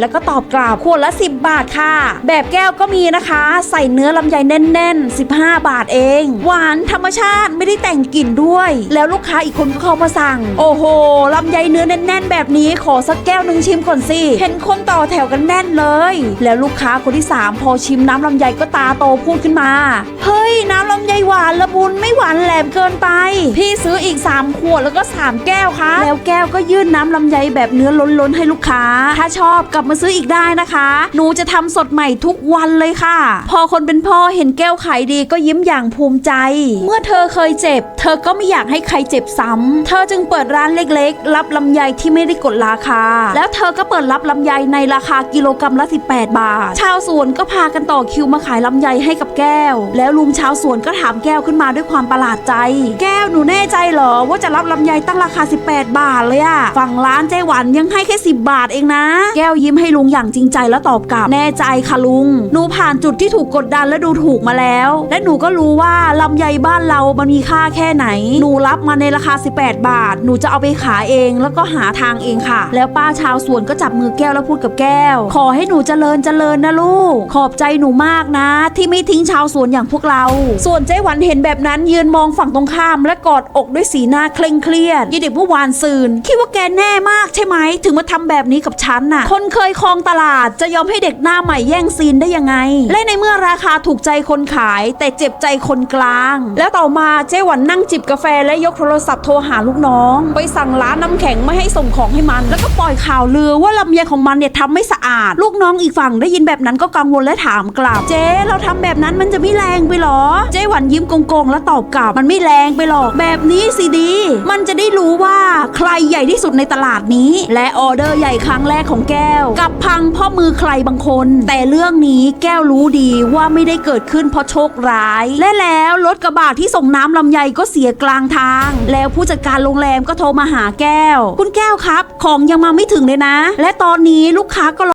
แล้วก็ตอบกลับขวดละ 10 บาทค่ะ แบบแก้วก็มีนะคะ ใส่เนื้อลำไยแน่น ๆ 15 บาทเอง หวานธรรมชาติไม่ได้แต่งกลิ่นด้วย แล้วลูกค้าอีกคนก็เข้ามาสั่ง โอ้โหลำไยเนื้อแน่น ๆ แบบนี้ขอสักแก้วหนึ่งชิมก่อนสิเห็นคนต่อแถวกันแน่นเลย แล้วลูกค้าคนที่ 3 พอชิมน้ำลำไยก็ตาโตพูดขึ้นมาเฮ้ยน้ำลำ หวานละมุนไม่หวานแหลมเกินไป พี่ซื้ออีก 3 ขวดแล้วก็ 3 แก้วค่ะแล้วแก้วก็ยื่นน้ำลำไยแบบเนื้อล้นๆให้ลูกค้า ถ้าชอบกลับมาซื้ออีกได้นะคะ หนูจะทำสดใหม่ทุกวันเลยค่ะ พอคนเป็นพ่อเห็นแก้วขายดีก็ยิ้มอย่างภูมิใจ เมื่อเธอเคยเจ็บ เธอก็ไม่อยากให้ใครเจ็บซ้ำเธอจึงเปิดร้านเล็กๆ รับลำไยที่ไม่ได้กดราคา แล้วเธอก็เปิดรับลำไยในราคากิโลกรรัมละ 18 บาท ชาวสวนก็พากันต่อคิวมาขายลำไยให้กับแก้ว แล้วลุงชาวสวนก็ถามแก้วขึ้นมาด้วยความประหลาดใจ แก้วหนูแน่ใจเหรอ ว่าจะรับลำไยตั้งราคา 18 บาทเลยอะฝั่งร้านเจ๊หวันยังให้แค่ 10 บาทเองนะ แก้วยิ้มให้ลุงอย่างจริงใจแล้วตอบกลับ แน่ใจค่ะลุง หนูผ่านจุดที่ถูกกดดันและดูถูกมาแล้ว และหนูก็รู้ว่าลำไยบ้านเรามันมีค่าแค่ไหน หนูรับมาในราคา 18 บาท หนูจะเอาไปขายเอง แล้วก็หาทางเองค่ะ แล้วป้าชาวสวนก็จับมือแก้วแล้วพูดกับแก้ว ขอให้หนูเจริญเจริญนะลูก ขอบใจหนูมากนะ ที่ไม่ทิ้งชาวสวนอย่างพวกเรา ส่วนเจ๊หวันันเห็นแบบนั้นยืนมองฝั่งตรงข้าม และกอดอกด้วยสีหน้าเคร่งเครียดยี่เด็กเมื่อวานซืนคิดว่าแกแน่มากใช่ไหม ถึงมาทำแบบนี้กับฉันน่ะ คนเคยครองตลาดจะยอมให้เด็กหน้าใหม่แย่งซีนได้ยังไง และในเมื่อราคาถูกใจคนขาย แต่เจ็บใจคนกลาง แล้วต่อมาเจ๊หวันนั่งจิบกาแฟและยกโทรศัพท์โทรหาลูกน้อง ไปสั่งร้านน้ำแข็งไม่ให้ส่งของให้มัน แล้วก็ปล่อยข่าวลือว่าลำไยของมันเนี่ยทำไม่สะอาด ลูกน้องอีกฝั่งได้ยินแบบนั้นก็กังวลและถามกลับ เจ๊เราทำแบบนั้นมันจะไม่แรงไปหรอ เจ๊หวันยิ้มโกงๆแล้วตอบกลับมันไม่แรงไปหรอก แบบนี้สิดี มันจะได้รู้ว่าใครใหญ่ที่สุดในตลาดนี้ และออเดอร์ใหญ่ครั้งแรกของแก้ว กับพังพ่อมือใครบางคน แต่เรื่องนี้แก้วรู้ดีว่าไม่ได้เกิดขึ้นเพราะโชคร้าย และแล้วรถกระบะที่ส่งน้ำลำไยก็เสียกลางทาง แล้วผู้จัดการโรงแรมก็โทรมาหาแก้ว คุณแก้วครับ ของยังมาไม่ถึงเลยนะ และตอนนี้ลูกค้าก็